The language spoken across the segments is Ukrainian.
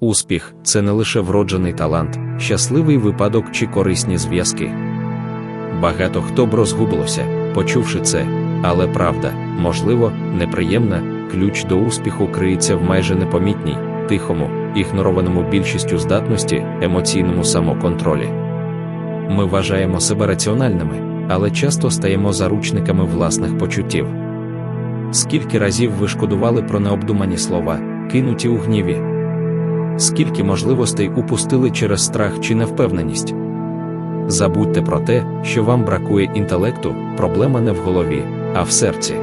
Успіх це не лише вроджений талант, щасливий випадок чи корисні зв'язки. Багато хто б розгубилося, почувши це, але правда, можливо, неприємна, ключ до успіху криється в майже непомітній, тихому, ігнорованому більшістю здатності, емоційному самоконтролі. Ми вважаємо себе раціональними, але часто стаємо заручниками власних почуттів. Скільки разів ви шкодували про необдумані слова, кинуті у гніві? Скільки можливостей упустили через страх чи невпевненість? Забудьте про те, що вам бракує інтелекту, проблема не в голові, а в серці.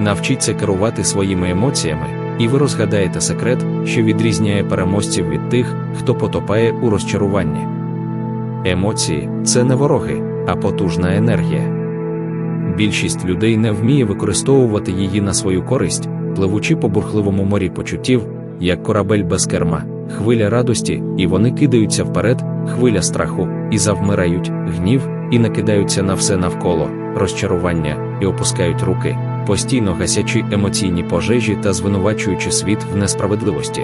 Навчіться керувати своїми емоціями, і ви розгадаєте секрет, що відрізняє переможців від тих, хто потопає у розчаруванні. Емоції це не вороги, а потужна енергія. Більшість людей не вміє використовувати її на свою користь, пливучи по бурхливому морі почуттів, як корабель без керма, хвиля радості, і вони кидаються вперед, хвиля страху, і завмирають, гнів, і накидаються на все навколо, розчарування, і опускають руки, постійно гасячи емоційні пожежі та звинувачуючи світ в несправедливості.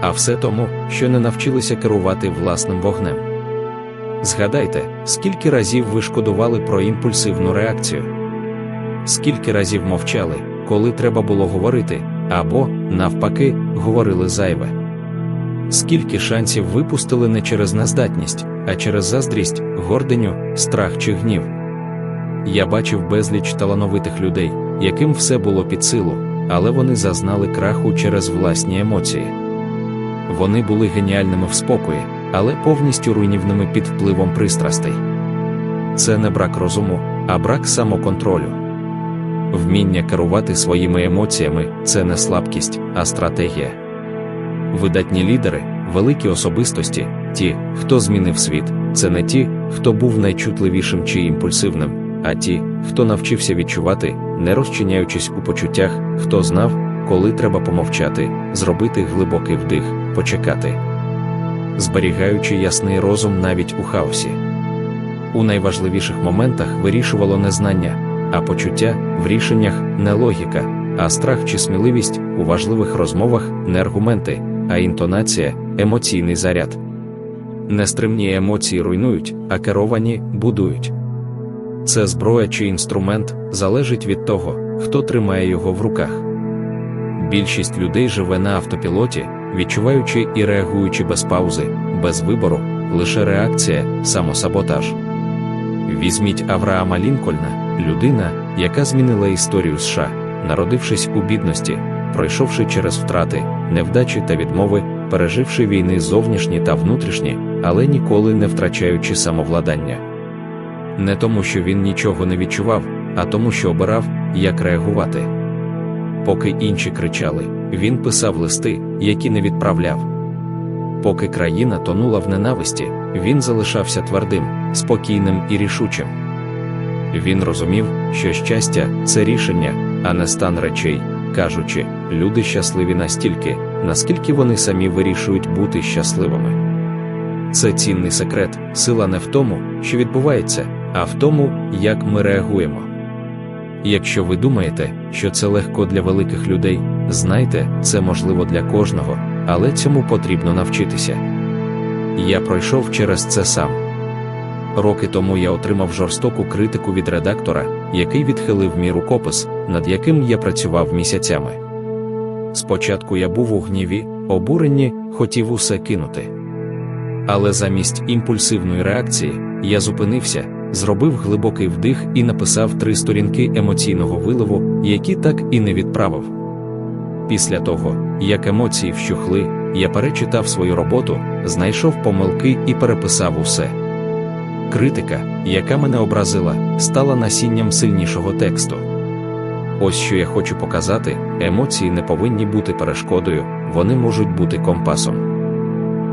А все тому, що не навчилися керувати власним вогнем. Згадайте, скільки разів ви шкодували про імпульсивну реакцію, скільки разів мовчали, коли треба було говорити, або, навпаки, говорили зайве. Скільки шансів випустили не через нездатність, а через заздрість, гординю, страх чи гнів. Я бачив безліч талановитих людей, яким все було під силу, але вони зазнали краху через власні емоції. Вони були геніальними в спокої, але повністю руйнівними під впливом пристрастей. Це не брак розуму, а брак самоконтролю. Вміння керувати своїми емоціями це не слабкість, а стратегія. Видатні лідери, великі особистості, ті, хто змінив світ, це не ті, хто був найчутливішим чи імпульсивним, а ті, хто навчився відчувати, не розчиняючись у почуттях, хто знав, коли треба помовчати, зробити глибокий вдих, почекати, зберігаючи ясний розум навіть у хаосі. У найважливіших моментах вирішувало не знання, а почуття в рішеннях не логіка, а страх чи сміливість у важливих розмовах не аргументи, а інтонація, емоційний заряд. Нестримні емоції руйнують, а керовані будують. Це зброя чи інструмент залежить від того, хто тримає його в руках. Більшість людей живе на автопілоті, відчуваючи і реагуючи без паузи, без вибору, лише реакція, самосаботаж. Візьміть Авраама Лінкольна, людина, яка змінила історію США, народившись у бідності, пройшовши через втрати, невдачі та відмови, переживши війни зовнішні та внутрішні, але ніколи не втрачаючи самовладання. Не тому, що він нічого не відчував, а тому, що обирав, як реагувати. Поки інші кричали, він писав листи, які не відправляв. Поки країна тонула в ненависті, він залишався твердим, спокійним і рішучим. Він розумів, що щастя це рішення, а не стан речей, кажучи, люди щасливі настільки, наскільки вони самі вирішують бути щасливими. Це цінний секрет, сила не в тому, що відбувається, а в тому, як ми реагуємо. Якщо ви думаєте, що це легко для великих людей, знайте, це можливо для кожного, але цьому потрібно навчитися. Я пройшов через це сам. Роки тому я отримав жорстоку критику від редактора, який відхилив мій рукопис, над яким я працював місяцями. Спочатку я був у гніві, обуренні, хотів усе кинути. Але замість імпульсивної реакції я зупинився, зробив глибокий вдих і написав три сторінки емоційного виливу, які так і не відправив. Після того, як емоції вщухли, я перечитав свою роботу, знайшов помилки і переписав усе. Критика, яка мене образила, стала насінням сильнішого тексту. Ось що я хочу показати: емоції не повинні бути перешкодою, вони можуть бути компасом.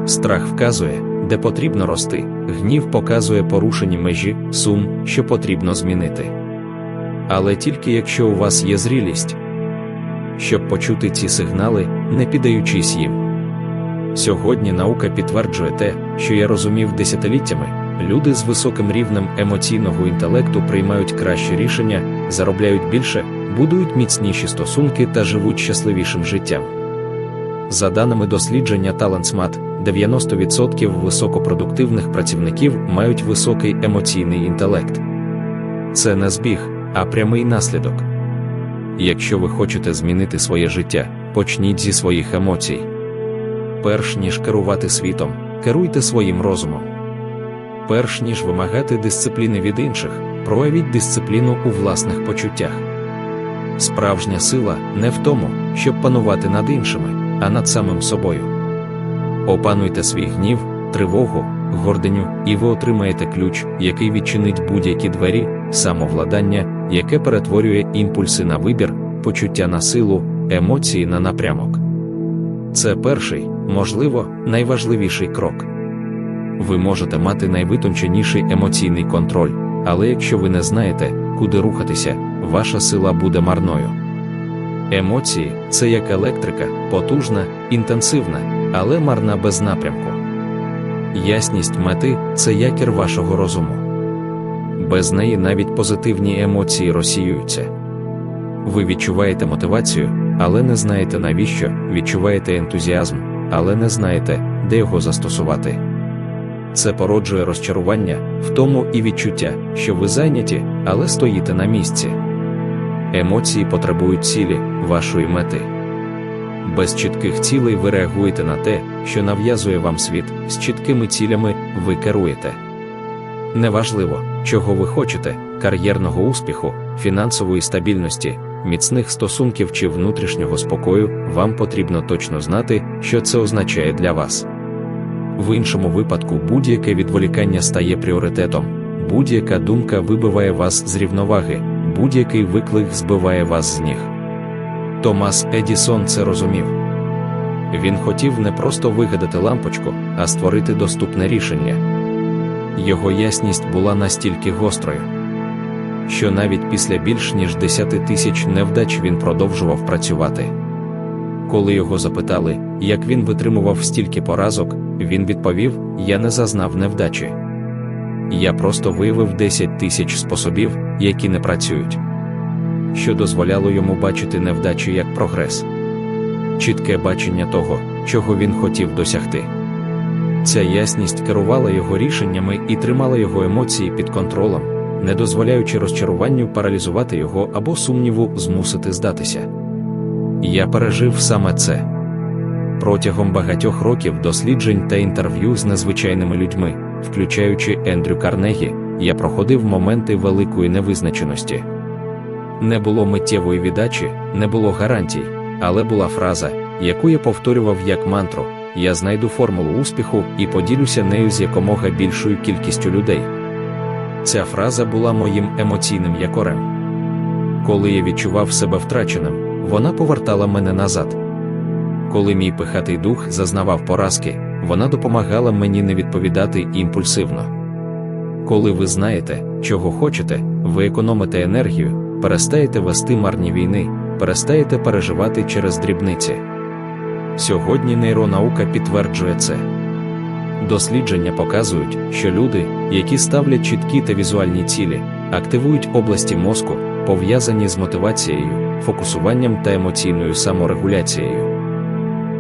Страх вказує, де потрібно рости, гнів показує порушені межі, сум, що потрібно змінити. Але тільки якщо у вас є зрілість, щоб почути ці сигнали, не піддаючись їм. Сьогодні наука підтверджує те, що я розумів десятиліттями. Люди з високим рівнем емоційного інтелекту приймають кращі рішення, заробляють більше, будують міцніші стосунки та живуть щасливішим життям. За даними дослідження TalentSmart, 90% високопродуктивних працівників мають високий емоційний інтелект. Це не збіг, а прямий наслідок. Якщо ви хочете змінити своє життя, почніть зі своїх емоцій. Перш ніж керувати світом, керуйте своїм розумом. Перш ніж вимагати дисципліни від інших, проявіть дисципліну у власних почуттях. Справжня сила не в тому, щоб панувати над іншими, а над самим собою. Опануйте свій гнів, тривогу, гординю, і ви отримаєте ключ, який відчинить будь-які двері, самовладання, яке перетворює імпульси на вибір, почуття на силу, емоції на напрямок. Це перший, можливо, найважливіший крок. Ви можете мати найвитонченіший емоційний контроль, але якщо ви не знаєте, куди рухатися, ваша сила буде марною. Емоції це як електрика, потужна, інтенсивна, але марна без напрямку. Ясність мети це якір вашого розуму. Без неї навіть позитивні емоції розсіюються. Ви відчуваєте мотивацію, але не знаєте навіщо, відчуваєте ентузіазм, але не знаєте, де його застосувати. Це породжує розчарування, втому і відчуття, що ви зайняті, але стоїте на місці. Емоції потребують цілі, вашої мети. Без чітких цілей ви реагуєте на те, що нав'язує вам світ, з чіткими цілями ви керуєте. Неважливо, чого ви хочете, кар'єрного успіху, фінансової стабільності, міцних стосунків чи внутрішнього спокою, вам потрібно точно знати, що це означає для вас. В іншому випадку будь-яке відволікання стає пріоритетом, будь-яка думка вибиває вас з рівноваги, будь-який виклик збиває вас з ніг. Томас Едісон це розумів. Він хотів не просто вигадати лампочку, а створити доступне рішення. Його ясність була настільки гострою, що навіть після більш ніж 10 тисяч невдач він продовжував працювати. Коли його запитали, як він витримував стільки поразок, він відповів: Я не зазнав невдачі. Я просто виявив 10 тисяч способів, які не працюють, що дозволяло йому бачити невдачі як прогрес, чітке бачення того, чого він хотів досягти. Ця ясність керувала його рішеннями і тримала його емоції під контролем, не дозволяючи розчаруванню паралізувати його або сумніву змусити здатися. Я пережив саме це. Протягом багатьох років досліджень та інтерв'ю з незвичайними людьми, включаючи Ендрю Карнегі, я проходив моменти великої невизначеності. Не було миттєвої віддачі, не було гарантій, але була фраза, яку я повторював як мантру: я знайду формулу успіху і поділюся нею з якомога більшою кількістю людей. Ця фраза була моїм емоційним якорем. Коли я відчував себе втраченим, вона повертала мене назад. Коли мій пихатий дух зазнавав поразки, вона допомагала мені не відповідати імпульсивно. Коли ви знаєте, чого хочете, ви економите енергію, перестаєте вести марні війни, перестаєте переживати через дрібниці. Сьогодні нейронаука підтверджує це. Дослідження показують, що люди, які ставлять чіткі та візуальні цілі, активують області мозку, пов'язані з мотивацією, фокусуванням та емоційною саморегуляцією.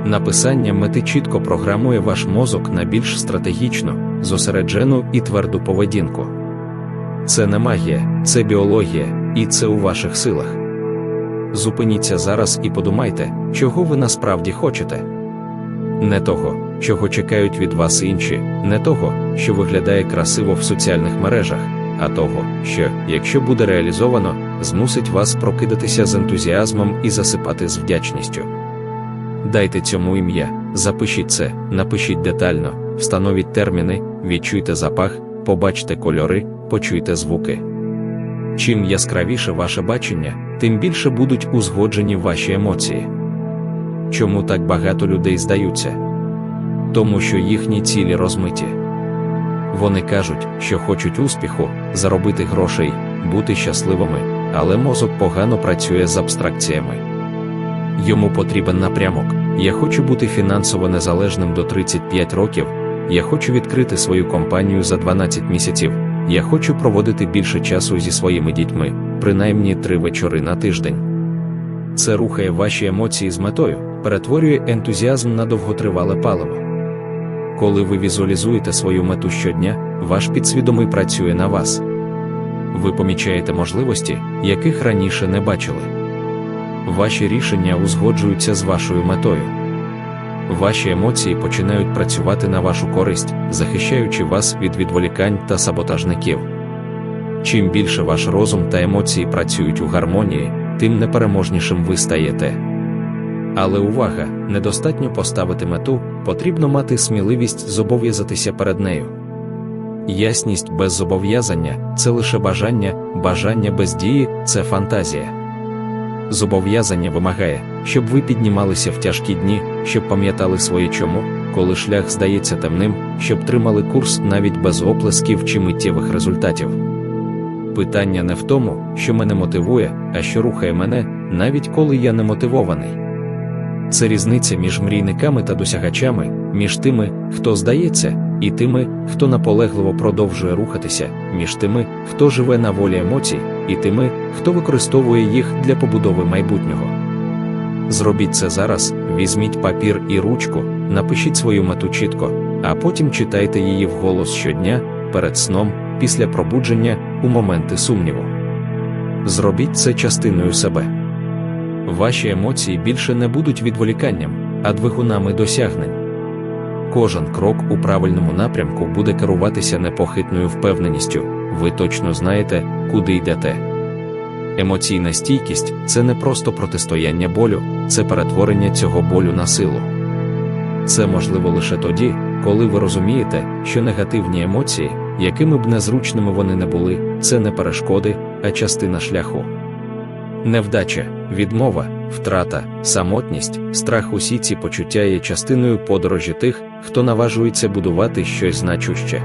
Написання мети чітко програмує ваш мозок на більш стратегічну, зосереджену і тверду поведінку. Це не магія, це біологія, і це у ваших силах. Зупиніться зараз і подумайте, чого ви насправді хочете. Не того, чого чекають від вас інші, не того, що виглядає красиво в соціальних мережах, а того, що, якщо буде реалізовано, змусить вас прокидатися з ентузіазмом і засипати з вдячністю. Дайте цьому ім'я, запишіть це, напишіть детально, встановіть терміни, відчуйте запах, побачте кольори, почуйте звуки. Чим яскравіше ваше бачення, тим більше будуть узгоджені ваші емоції. Чому так багато людей здаються? Тому що їхні цілі розмиті. Вони кажуть, що хочуть успіху, заробити грошей, бути щасливими, але мозок погано працює з абстракціями. Йому потрібен напрямок. Я хочу бути фінансово незалежним до 35 років. Я хочу відкрити свою компанію за 12 місяців. Я хочу проводити більше часу зі своїми дітьми, принаймні три вечори на тиждень. Це рухає ваші емоції з метою, перетворює ентузіазм на довготривале паливо. Коли ви візуалізуєте свою мету щодня, ваш підсвідомий працює на вас. Ви помічаєте можливості, яких раніше не бачили. Ваші рішення узгоджуються з вашою метою. Ваші емоції починають працювати на вашу користь, захищаючи вас від відволікань та саботажників. Чим більше ваш розум та емоції працюють у гармонії, тим непереможнішим ви стаєте. Але увага, недостатньо поставити мету, потрібно мати сміливість зобов'язатися перед нею. Ясність без зобов'язання це лише бажання, бажання без дії це фантазія. Зобов'язання вимагає, щоб ви піднімалися в тяжкі дні, щоб пам'ятали своє чому, коли шлях здається темним, щоб тримали курс навіть без оплесків чи миттєвих результатів. Питання не в тому, що мене мотивує, а що рухає мене, навіть коли я не мотивований. Це різниця між мрійниками та досягачами, між тими, хто здається, і тими, хто наполегливо продовжує рухатися, між тими, хто живе на волі емоцій, і тими, хто використовує їх для побудови майбутнього. Зробіть це зараз, візьміть папір і ручку, напишіть свою мету чітко, а потім читайте її вголос щодня, перед сном, після пробудження, у моменти сумніву. Зробіть це частиною себе. Ваші емоції більше не будуть відволіканням, а двигунами досягнень. Кожен крок у правильному напрямку буде керуватися непохитною впевненістю, ви точно знаєте, куди йдете. Емоційна стійкість це не просто протистояння болю, це перетворення цього болю на силу. Це можливо лише тоді, коли ви розумієте, що негативні емоції, якими б незручними вони не були, це не перешкоди, а частина шляху. Невдача, відмова, втрата, самотність, страх усі ці почуття є частиною подорожі тих, хто наважується будувати щось значуще.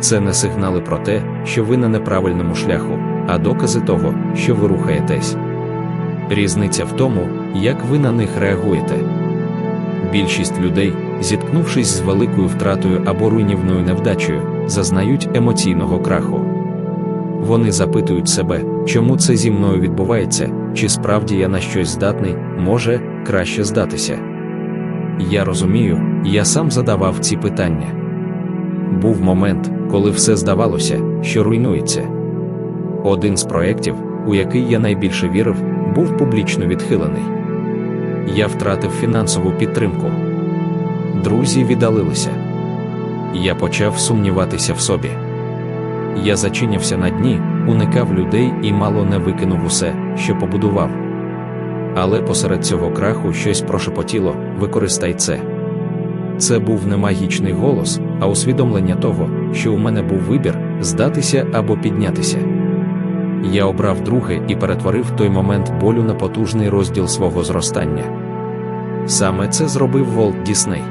Це не сигнали про те, що ви на неправильному шляху, а докази того, що ви рухаєтесь. Різниця в тому, як ви на них реагуєте. Більшість людей, зіткнувшись з великою втратою або руйнівною невдачею, зазнають емоційного краху. Вони запитують себе, чому це зі мною відбувається, чи справді я на щось здатний, може краще здатися. Я розумію, я сам задавав ці питання. Був момент, коли все здавалося, що руйнується. Один з проєктів, у який я найбільше вірив, був публічно відхилений. Я втратив фінансову підтримку. Друзі віддалилися. Я почав сумніватися в собі. Я зачинявся на дні, уникав людей і мало не викинув усе, що побудував. Але посеред цього краху щось прошепотіло використай це. Це був не магічний голос, а усвідомлення того, що у мене був вибір здатися або піднятися. Я обрав друге і перетворив той момент болю на потужний розділ свого зростання. Саме це зробив Волт Дісней.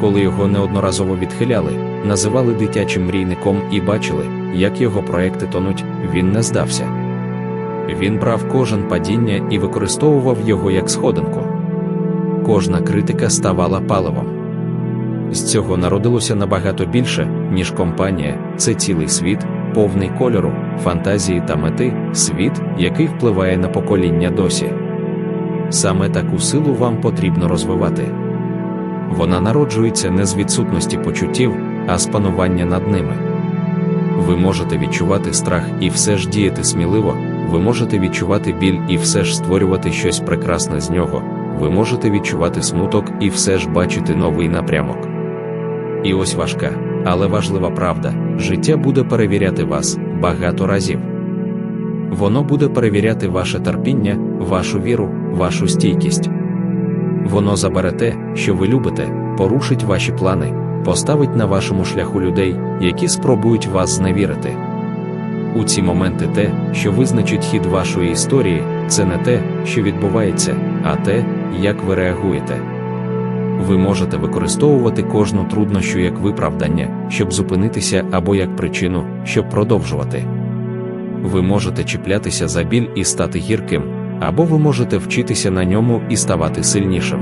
Коли його неодноразово відхиляли, називали дитячим мрійником і бачили, як його проекти тонуть, він не здався. Він брав кожен падіння і використовував його як сходинку. Кожна критика ставала паливом. З цього народилося набагато більше, ніж компанія, це цілий світ, повний кольору, фантазії та мети, світ, який впливає на покоління досі. Саме таку силу вам потрібно розвивати. Вона народжується не з відсутності почуттів, а з панування над ними. Ви можете відчувати страх і все ж діяти сміливо, ви можете відчувати біль і все ж створювати щось прекрасне з нього, ви можете відчувати смуток і все ж бачити новий напрямок. І ось важка, але важлива правда: життя буде перевіряти вас багато разів. Воно буде перевіряти ваше терпіння, вашу віру, вашу стійкість. Воно забере те, що ви любите, порушить ваші плани, поставить на вашому шляху людей, які спробують вас зневірити. У ці моменти те, що визначить хід вашої історії, це не те, що відбувається, а те, як ви реагуєте. Ви можете використовувати кожну труднощу як виправдання, щоб зупинитися або як причину, щоб продовжувати. Ви можете чіплятися за біль і стати гірким, або ви можете вчитися на ньому і ставати сильнішим.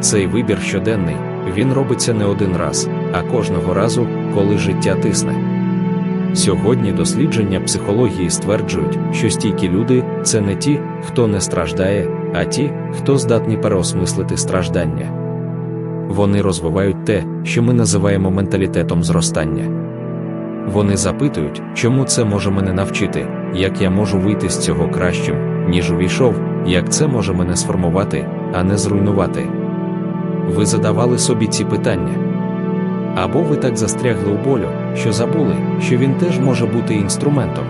Цей вибір щоденний, він робиться не один раз, а кожного разу, коли життя тисне. Сьогодні дослідження психології стверджують, що стійкі люди це не ті, хто не страждає, а ті, хто здатні переосмислити страждання. Вони розвивають те, що ми називаємо менталітетом зростання. Вони запитують, чому це може мене навчити, як я можу вийти з цього кращим, ніж увійшов, як це може мене сформувати, а не зруйнувати. Ви задавали собі ці питання. Або ви так застрягли у болю, що забули, що він теж може бути інструментом.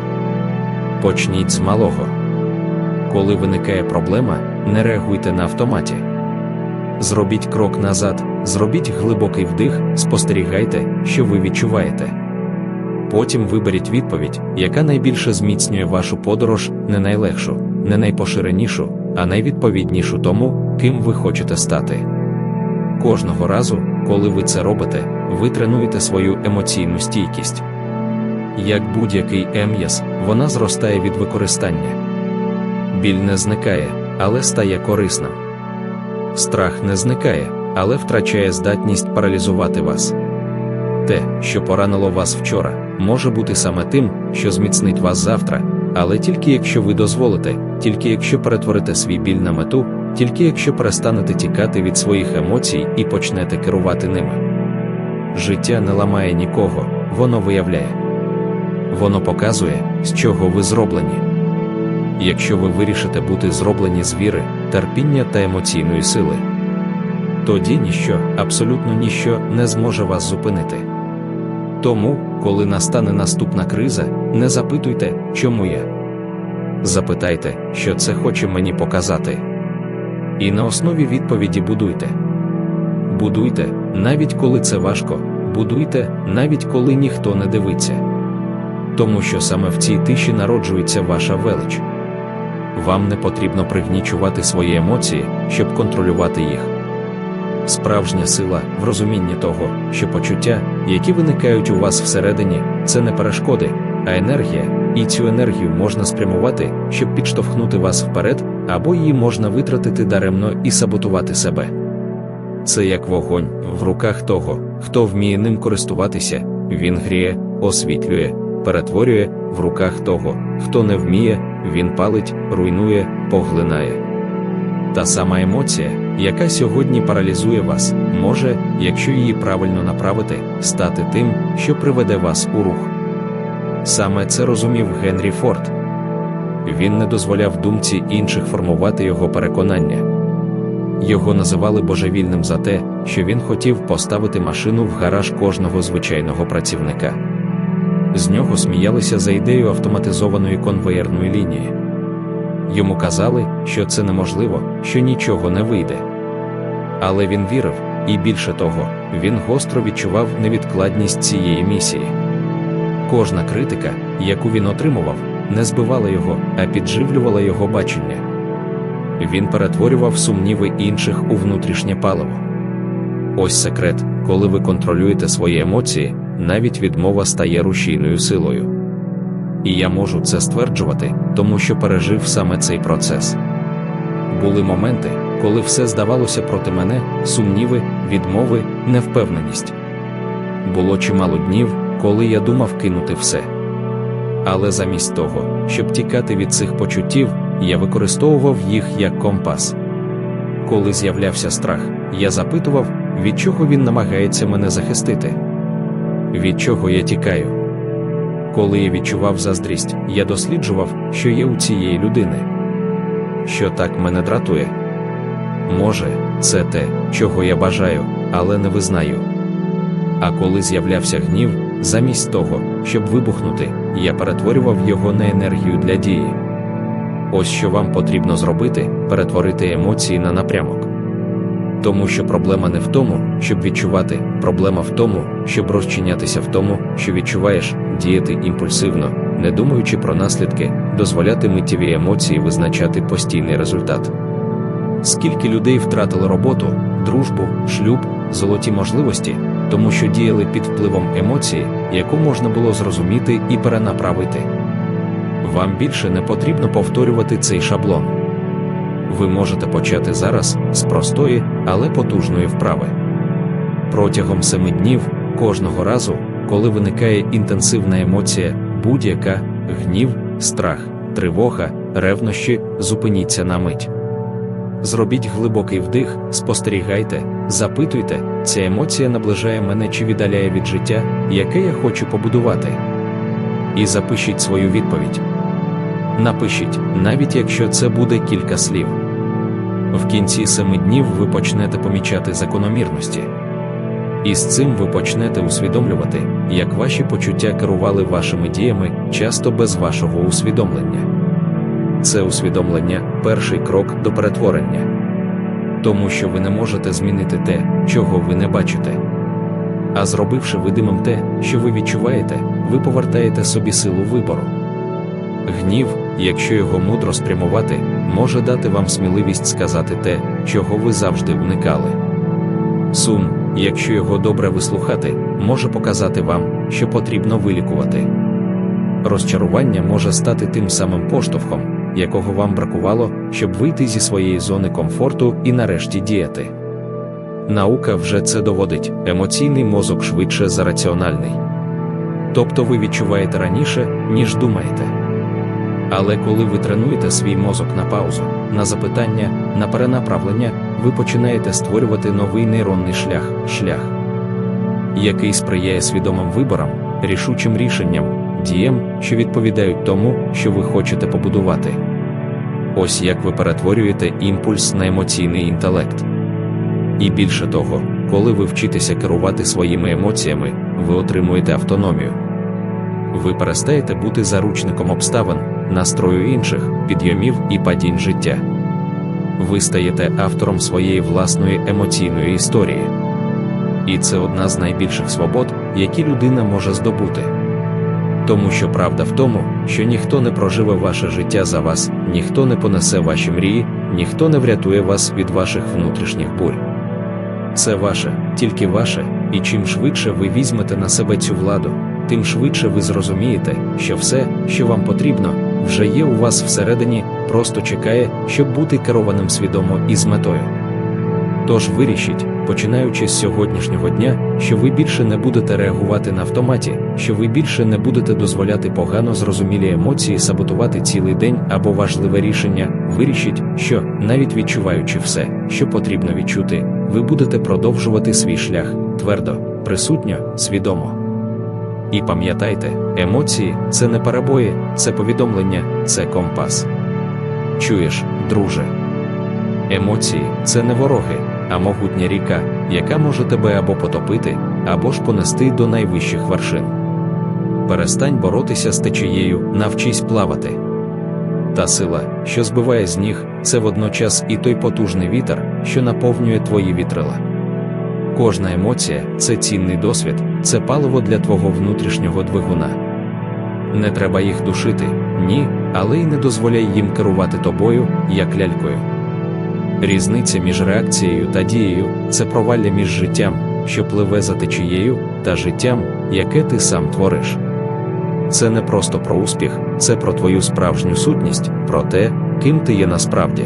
Почніть з малого. Коли виникає проблема, не реагуйте на автоматі. Зробіть крок назад, зробіть глибокий вдих, спостерігайте, що ви відчуваєте. Потім виберіть відповідь, яка найбільше зміцнює вашу подорож, не найлегшу, не найпоширенішу, а найвідповіднішу тому, ким ви хочете стати. Кожного разу, коли ви це робите, ви тренуєте свою емоційну стійкість. Як будь-який ем'яз, вона зростає від використання. Біль не зникає, але стає корисним. Страх не зникає, але втрачає здатність паралізувати вас. Те, що поранило вас вчора, може бути саме тим, що зміцнить вас завтра, але тільки якщо ви дозволите, тільки якщо перетворите свій біль на мету, тільки якщо перестанете тікати від своїх емоцій і почнете керувати ними. Життя не ламає нікого, воно виявляє. Воно показує, з чого ви зроблені. Якщо ви вирішите бути зроблені з віри, терпіння та емоційної сили, тоді ніщо, абсолютно ніщо не зможе вас зупинити. Тому, коли настане наступна криза, не запитуйте, чому я. Запитайте, що це хоче мені показати. І на основі відповіді будуйте. Будуйте, навіть коли це важко, будуйте, навіть коли ніхто не дивиться. Тому що саме в цій тиші народжується ваша велич. Вам не потрібно пригнічувати свої емоції, щоб контролювати їх. Справжня сила в розумінні того, що почуття, які виникають у вас всередині, це не перешкоди, а енергія, і цю енергію можна спрямувати, щоб підштовхнути вас вперед, або її можна витратити даремно і саботувати себе. Це як вогонь в руках того, хто вміє ним користуватися, він гріє, освітлює, перетворює в руках того, хто не вміє, він палить, руйнує, поглинає. Та сама емоція, яка сьогодні паралізує вас, може, якщо її правильно направити, стати тим, що приведе вас у рух. Саме це розумів Генрі Форд. Він не дозволяв думці інших формувати його переконання. Його називали божевільним за те, що він хотів поставити машину в гараж кожного звичайного працівника. З нього сміялися за ідею автоматизованої конвеєрної лінії. Йому казали, що це неможливо, що нічого не вийде. Але він вірив, і більше того, він гостро відчував невідкладність цієї місії. Кожна критика, яку він отримував, не збивала його, а підживлювала його бачення. Він перетворював сумніви інших у внутрішнє паливо. Ось секрет, коли ви контролюєте свої емоції, навіть відмова стає рушійною силою. І я можу це стверджувати, тому що пережив саме цей процес. Були моменти, коли все здавалося проти мене, сумніви, відмови, невпевненість. Було чимало днів, коли я думав кинути все. Але замість того, щоб тікати від цих почуттів, я використовував їх як компас. Коли з'являвся страх, я запитував, від чого він намагається мене захистити, від чого я тікаю. Коли я відчував заздрість, я досліджував, що є у цієї людини. Що так мене дратує? Може, це те, чого я бажаю, але не визнаю. А коли з'являвся гнів, замість того, щоб вибухнути, я перетворював його на енергію для дії. Ось що вам потрібно зробити перетворити емоції на напрямок. Тому що проблема не в тому, щоб відчувати, проблема в тому, щоб розчинятися в тому, що відчуваєш, діяти імпульсивно, не думаючи про наслідки, дозволяти миттєві емоції визначати постійний результат. Скільки людей втратили роботу, дружбу, шлюб, золоті можливості, тому що діяли під впливом емоції, яку можна було зрозуміти і перенаправити. Вам більше не потрібно повторювати цей шаблон. Ви можете почати зараз з простої, але потужної вправи. Протягом семи днів, кожного разу, коли виникає інтенсивна емоція, будь-яка гнів, страх, тривога, ревнощі, зупиніться на мить. Зробіть глибокий вдих, спостерігайте, запитуйте, ця емоція наближає мене чи віддаляє від життя, яке я хочу побудувати. І запишіть свою відповідь. Напишіть, навіть якщо це буде кілька слів. В кінці семи днів ви почнете помічати закономірності. І з цим ви почнете усвідомлювати, як ваші почуття керували вашими діями, часто без вашого усвідомлення. Це усвідомлення перший крок до перетворення. Тому що ви не можете змінити те, чого ви не бачите. А зробивши видимим те, що ви відчуваєте, ви повертаєте собі силу вибору. Гнів, якщо його мудро спрямувати, може дати вам сміливість сказати те, чого ви завжди уникали. Сум, якщо його добре вислухати, може показати вам, що потрібно вилікувати. Розчарування може стати тим самим поштовхом, якого вам бракувало, щоб вийти зі своєї зони комфорту і нарешті діяти. Наука вже це доводить, емоційний мозок швидше за раціональний. Тобто ви відчуваєте раніше, ніж думаєте. Але коли ви тренуєте свій мозок на паузу, на запитання, на перенаправлення, ви починаєте створювати новий нейронний шлях, шлях, який сприяє свідомим виборам, рішучим рішенням, діям, що відповідають тому, що ви хочете побудувати. Ось як ви перетворюєте імпульс на емоційний інтелект. І більше того, коли ви вчитеся керувати своїми емоціями, ви отримуєте автономію. Ви перестаєте бути заручником обставин, настрою інших, підйомів і падінь життя. Ви стаєте автором своєї власної емоційної історії. І це одна з найбільших свобод, які людина може здобути. Тому що правда в тому, що ніхто не проживе ваше життя за вас, ніхто не понесе ваші мрії, ніхто не врятує вас від ваших внутрішніх бурь. Це ваше, тільки ваше, і чим швидше ви візьмете на себе цю владу, тим швидше ви зрозумієте, що все, що вам потрібно, вже є у вас всередині, просто чекає, щоб бути керованим свідомо і з метою. Тож вирішіть, починаючи з сьогоднішнього дня, що ви більше не будете реагувати на автоматі, що ви більше не будете дозволяти погано зрозумілі емоції саботувати цілий день або важливе рішення. Вирішіть, що, навіть відчуваючи все, що потрібно відчути, ви будете продовжувати свій шлях твердо, присутньо, свідомо. І пам'ятайте, емоції це не перебої, це повідомлення, це компас. Чуєш, друже? Емоції це не вороги, а могутня ріка, яка може тебе або потопити, або ж понести до найвищих вершин. Перестань боротися з течією, навчись плавати. Та сила, що збиває з ніг, це водночас і той потужний вітер, що наповнює твої вітрила. Кожна емоція це цінний досвід, це паливо для твого внутрішнього двигуна. Не треба їх душити, ні, але й не дозволяй їм керувати тобою, як лялькою. Різниця між реакцією та дією це провалля між життям, що пливе за течією, та життям, яке ти сам твориш. Це не просто про успіх, це про твою справжню сутність, про те, ким ти є насправді.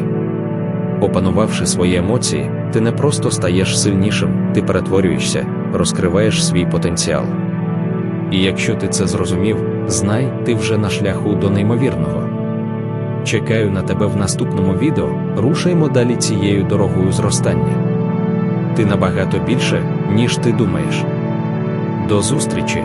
Опанувавши свої емоції, ти не просто стаєш сильнішим, ти перетворюєшся, розкриваєш свій потенціал. І якщо ти це зрозумів, знай, ти вже на шляху до неймовірного. Чекаю на тебе в наступному відео, рушаймо далі цією дорогою зростання. Ти набагато більше, ніж ти думаєш. До зустрічі!